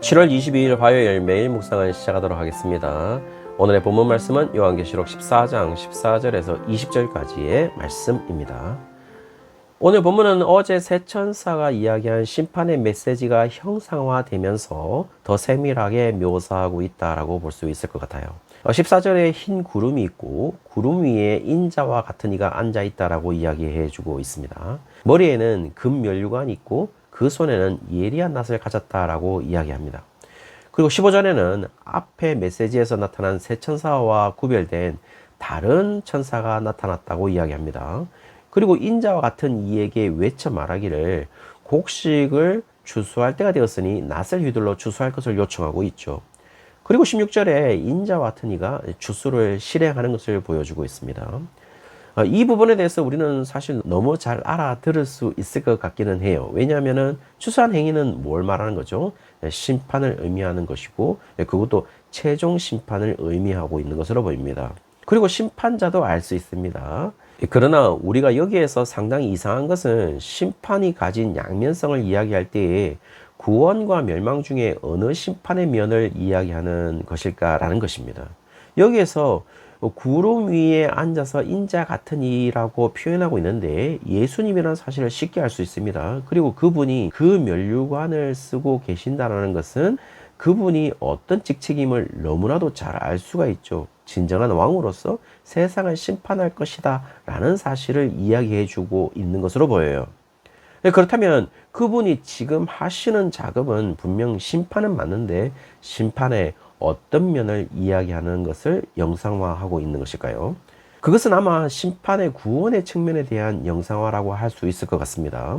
7월 22일 화요일 매일 묵상을 시작하도록 하겠습니다. 오늘의 본문 말씀은 요한계시록 14장 14절에서 20절까지의 말씀입니다. 오늘 본문은 어제 세 천사가 이야기한 심판의 메시지가 형상화되면서 더 세밀하게 묘사하고 있다라고 볼 수 있을 것 같아요. 14절에 흰 구름이 있고 구름 위에 인자와 같은 이가 앉아 있다라고 이야기해 주고 있습니다. 머리에는 금 면류관이 있고 그 손에는 예리한 낫을 가졌다라고 이야기합니다. 그리고 15절에는 앞에 메시지에서 나타난 세 천사와 구별된 다른 천사가 나타났다고 이야기합니다. 그리고 인자와 같은 이에게 외쳐 말하기를 곡식을 추수할 때가 되었으니 낫을 휘둘러 추수할 것을 요청하고 있죠. 그리고 16절에 인자와 같은 이가 추수를 실행하는 것을 보여주고 있습니다. 어, 이 부분에 대해서 우리는 사실 너무 잘 알아들을 수 있을 것 같기는 해요. 왜냐하면은 추수한 행위는 뭘 말하는 거죠? 심판을 의미하는 것이고, 그것도 최종 심판을 의미하고 있는 것으로 보입니다. 그리고 심판자도 알 수 있습니다. 그러나 우리가 여기에서 상당히 이상한 것은 심판이 가진 양면성을 이야기할 때에 구원과 멸망 중에 어느 심판의 면을 이야기하는 것일까라는 것입니다. 여기에서 구름 위에 앉아서 인자 같은 이라고 표현하고 있는데 예수님이라는 사실을 쉽게 알 수 있습니다. 그리고 그분이 그 면류관을 쓰고 계신다는 것은 그분이 어떤 직책임을 너무나도 잘 알 수가 있죠. 진정한 왕으로서 세상을 심판할 것이다 라는 사실을 이야기해 주고 있는 것으로 보여요. 네, 그렇다면 그분이 지금 하시는 작업은 분명 심판은 맞는데 심판의 어떤 면을 이야기하는 것을 영상화하고 있는 것일까요? 그것은 아마 심판의 구원의 측면에 대한 영상화라고 할 수 있을 것 같습니다.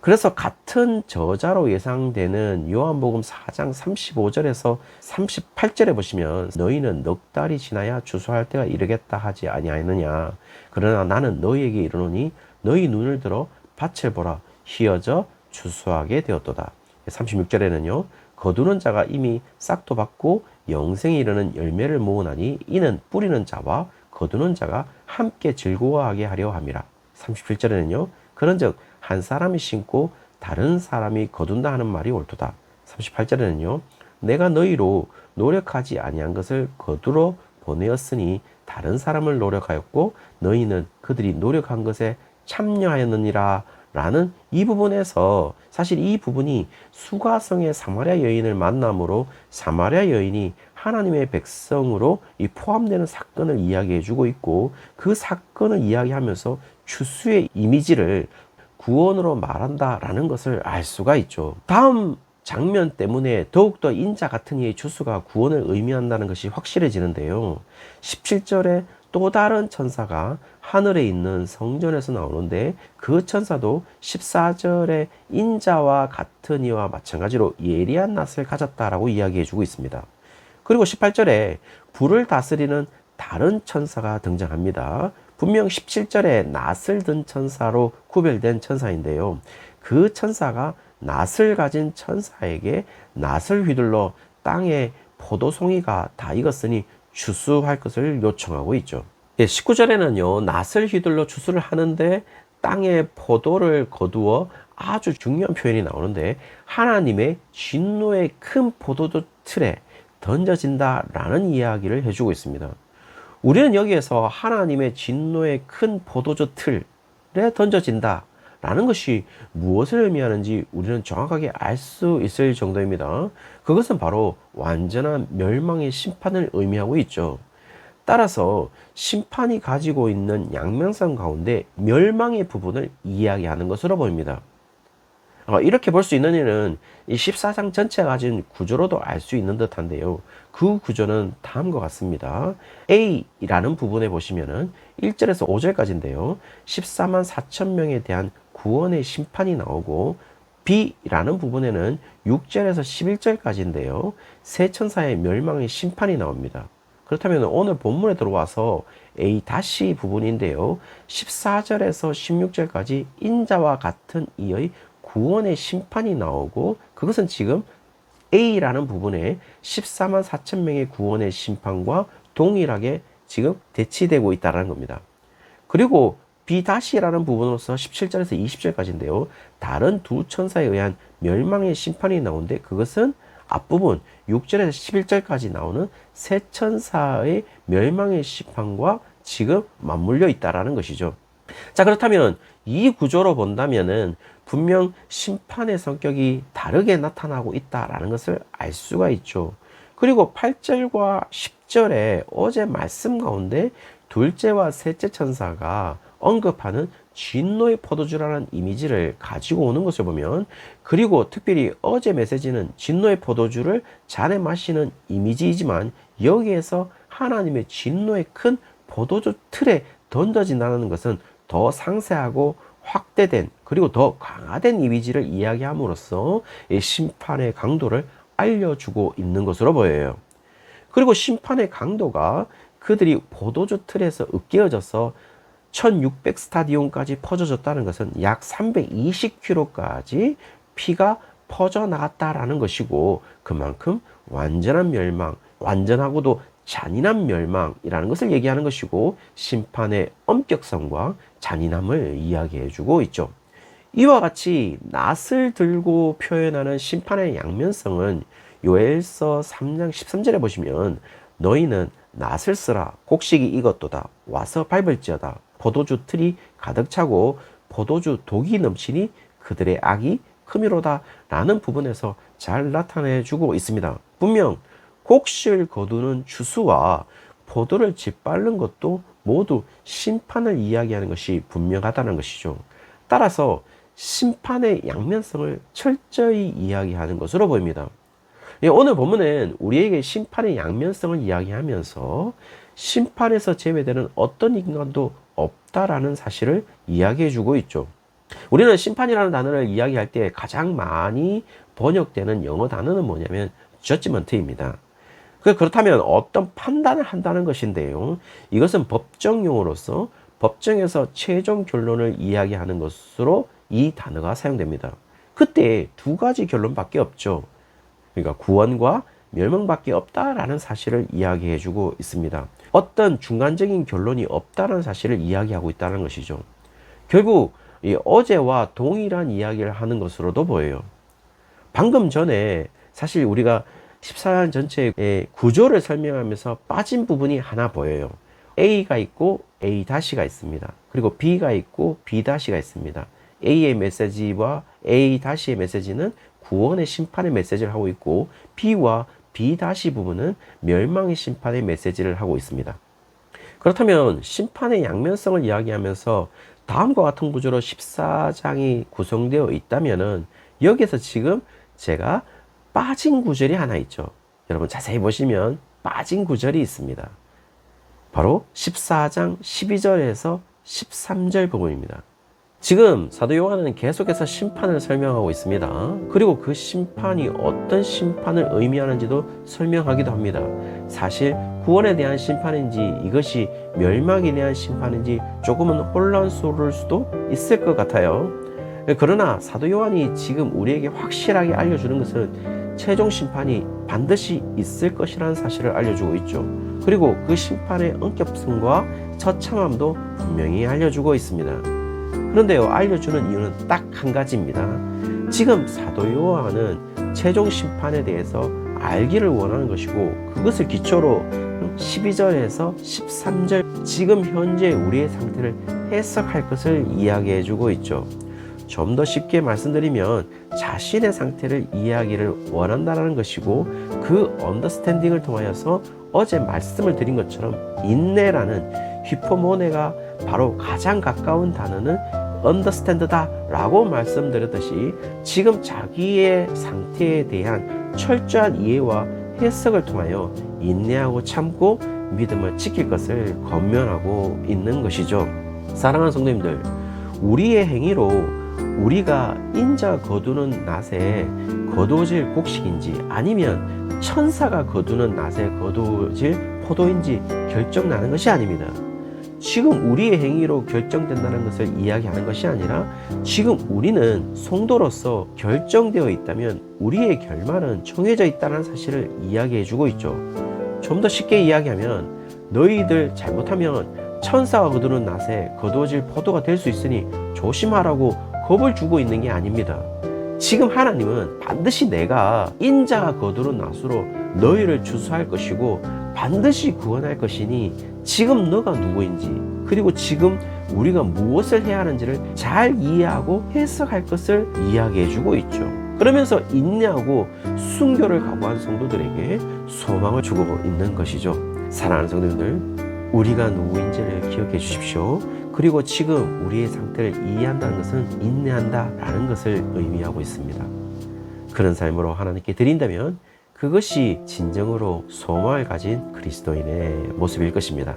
그래서 같은 저자로 예상되는 요한복음 4장 35절에서 38절에 보시면 너희는 넉 달이 지나야 주소할 때가 이르겠다 하지 아니하느냐 그러나 나는 너희에게 이르노니 너희 눈을 들어 밭을 보라 희어져 주수하게 되었도다 36절에는요 거두는 자가 이미 싹도 받고 영생에 이르는 열매를 모으나니 이는 뿌리는 자와 거두는 자가 함께 즐거워하게 하려 함이라 37절에는요 그런즉 한 사람이 심고 다른 사람이 거둔다 하는 말이 옳도다. 38절에는요. 내가 너희로 노력하지 아니한 것을 거두러 보내었으니 다른 사람을 노력하였고 너희는 그들이 노력한 것에 참여하였느니라 라는 이 부분에서 사실 이 부분이 수가성의 사마리아 여인을 만남으로 사마리아 여인이 하나님의 백성으로 이 포함되는 사건을 이야기해 주고 있고 그 사건을 이야기하면서 추수의 이미지를 구원으로 말한다라는 것을 알 수가 있죠. 다음 장면 때문에 더욱더 인자 같은 이의 주수가 구원을 의미한다는 것이 확실해지는데요. 17절에 또 다른 천사가 하늘에 있는 성전에서 나오는데 그 천사도 14절에 인자와 같은 이와 마찬가지로 예리한 낯을 가졌다라고 이야기해 주고 있습니다. 그리고 18절에 불을 다스리는 다른 천사가 등장합니다. 분명 17절에 낫을 든 천사로 구별된 천사인데요. 그 천사가 낫을 가진 천사에게 낫을 휘둘러 땅에 포도송이가 다 익었으니 추수할 것을 요청하고 있죠. 예, 19절에는요, 낫을 휘둘러 추수를 하는데 땅에 포도를 거두어 아주 중요한 표현이 나오는데 하나님의 진노의 큰 포도주 틀에 던져진다라는 이야기를 해주고 있습니다. 우리는 여기에서 하나님의 진노의 큰 포도주 틀에 던져진다. 라는 것이 무엇을 의미하는지 우리는 정확하게 알 수 있을 정도입니다. 그것은 바로 완전한 멸망의 심판을 의미하고 있죠. 따라서 심판이 가지고 있는 양면성 가운데 멸망의 부분을 이야기하는 것으로 보입니다. 어, 이렇게 볼 수 있는 일은 이 14장 전체가 가진 구조로도 알 수 있는 듯한데요. 그 구조는 다음과 같습니다. A라는 부분에 보시면은 1절에서 5절까지인데요. 14만 4천 명에 대한 구원의 심판이 나오고 B라는 부분에는 6절에서 11절까지인데요. 세 천사의 멸망의 심판이 나옵니다. 그렇다면 오늘 본문에 들어와서 A 다시 부분인데요. 14절에서 16절까지 인자와 같은 이의 구원의 심판이 나오고 그것은 지금 A라는 부분에 14만 4천 명의 구원의 심판과 동일하게 지금 대치되고 있다는 겁니다. 그리고 B-라는 부분으로서 17절에서 20절까지인데요. 다른 두 천사에 의한 멸망의 심판이 나오는데 그것은 앞부분 6절에서 11절까지 나오는 세 천사의 멸망의 심판과 지금 맞물려 있다라는 것이죠. 자, 그렇다면 이 구조로 본다면은 분명 심판의 성격이 다르게 나타나고 있다라는 것을 알 수가 있죠. 그리고 8절과 10절에 어제 말씀 가운데 둘째와 셋째 천사가 언급하는 진노의 포도주라는 이미지를 가지고 오는 것을 보면 그리고 특별히 어제 메시지는 진노의 포도주를 잔에 마시는 이미지이지만 여기에서 하나님의 진노의 큰 포도주 틀에 던져진다는 것은 더 상세하고 확대된 그리고 더 강화된 이미지를 이야기함으로써 이 심판의 강도를 알려주고 있는 것으로 보여요. 그리고 심판의 강도가 그들이 포도주 틀에서 으깨어져서 1600 스타디온까지 퍼져졌다는 것은 약 320km까지 피가 퍼져나갔다라는 것이고 그만큼 완전한 멸망, 완전하고도 잔인한 멸망이라는 것을 얘기하는 것이고 심판의 엄격성과 잔인함을 이야기해 주고 있죠. 이와 같이 낫을 들고 표현하는 심판의 양면성은 요엘서 3장 13절에 보시면 너희는 낫을 쓰라 곡식이 익었도다 와서 밟을지어다 포도주 틀이 가득 차고 포도주 독이 넘치니 그들의 악이 크미로다 라는 부분에서 잘 나타내 주고 있습니다. 분명 곡식을 거두는 추수와 포도를 짓밟는 것도 모두 심판을 이야기하는 것이 분명하다는 것이죠. 따라서 심판의 양면성을 철저히 이야기하는 것으로 보입니다. 예, 오늘 본문은 우리에게 심판의 양면성을 이야기하면서 심판에서 제외되는 어떤 인간도 없다라는 사실을 이야기해 주고 있죠. 우리는 심판이라는 단어를 이야기할 때 가장 많이 번역되는 영어 단어는 뭐냐면 judgment입니다. 그 그렇다면 어떤 판단을 한다는 것인데요. 이것은 법정 용어로서 법정에서 최종 결론을 이야기하는 것으로 이 단어가 사용됩니다. 그때 두 가지 결론밖에 없죠. 그러니까 구원과 멸망밖에 없다라는 사실을 이야기해 주고 있습니다. 어떤 중간적인 결론이 없다는 사실을 이야기하고 있다는 것이죠. 결국 어제와 동일한 이야기를 하는 것으로도 보여요. 방금 전에 사실 우리가 14년 전체의 구조를 설명하면서 빠진 부분이 하나 보여요. A가 있고 A-가 있습니다. 그리고 B가 있고 B-가 있습니다. A의 메시지와 A-의 메시지는 구원의 심판의 메시지를 하고 있고 B와 B- 부분은 멸망의 심판의 메시지를 하고 있습니다. 그렇다면 심판의 양면성을 이야기하면서 다음과 같은 구조로 14장이 구성되어 있다면은 여기에서 지금 제가 빠진 구절이 하나 있죠. 여러분 자세히 보시면 빠진 구절이 있습니다. 바로 14장 12절에서 13절 부분입니다. 지금 사도 요한은 계속해서 심판을 설명하고 있습니다. 그리고 그 심판이 어떤 심판을 의미하는지도 설명하기도 합니다. 사실 구원에 대한 심판인지 이것이 멸망에 대한 심판인지 조금은 혼란스러울 수도 있을 것 같아요. 그러나 사도 요한이 지금 우리에게 확실하게 알려주는 것은 최종 심판이 반드시 있을 것이라는 사실을 알려주고 있죠. 그리고 그 심판의 엄격성과 처참함도 분명히 알려주고 있습니다. 그런데요, 알려주는 이유는 딱 한 가지입니다. 지금 사도 요한은 최종 심판에 대해서 알기를 원하는 것이고 그것을 기초로 12절에서 13절 지금 현재 우리의 상태를 해석할 것을 이야기해 주고 있죠. 좀 더 쉽게 말씀드리면 자신의 상태를 이야기를 원한다는 것이고 그 언더스탠딩을 통하여서 어제 말씀을 드린 것처럼 인내라는 휘포모네가 바로 가장 가까운 단어는 understand다 라고 말씀드렸듯이 지금 자기의 상태에 대한 철저한 이해와 해석을 통하여 인내하고 참고 믿음을 지킬 것을 건면하고 있는 것이죠. 사랑하는 성도님들, 우리의 행위로 우리가 인자 거두는 낫에 거두어질 곡식인지 아니면 천사가 거두는 낫에 거두어질 포도인지 결정나는 것이 아닙니다. 지금 우리의 행위로 결정된다는 것을 이야기하는 것이 아니라 지금 우리는 성도로서 결정되어 있다면 우리의 결말은 정해져 있다는 사실을 이야기해 주고 있죠. 좀 더 쉽게 이야기하면 너희들 잘못하면 천사가 거두는 낫에 거두어질 포도가 될 수 있으니 조심하라고 겁을 주고 있는 게 아닙니다. 지금 하나님은 반드시 내가 인자가 거두는 낫으로 너희를 주수할 것이고 반드시 구원할 것이니 지금 너가 누구인지 그리고 지금 우리가 무엇을 해야 하는지를 잘 이해하고 해석할 것을 이야기해 주고 있죠. 그러면서 인내하고 순교를 각오한 성도들에게 소망을 주고 있는 것이죠. 사랑하는 성도님들, 우리가 누구인지를 기억해 주십시오. 그리고 지금 우리의 상태를 이해한다는 것은 인내한다라는 것을 의미하고 있습니다. 그런 삶으로 하나님께 드린다면 그것이 진정으로 소망을 가진 그리스도인의 모습일 것입니다.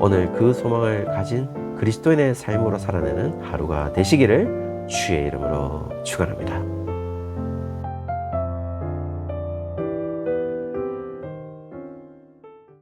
오늘 그 소망을 가진 그리스도인의 삶으로 살아내는 하루가 되시기를 주의 이름으로 축원합니다.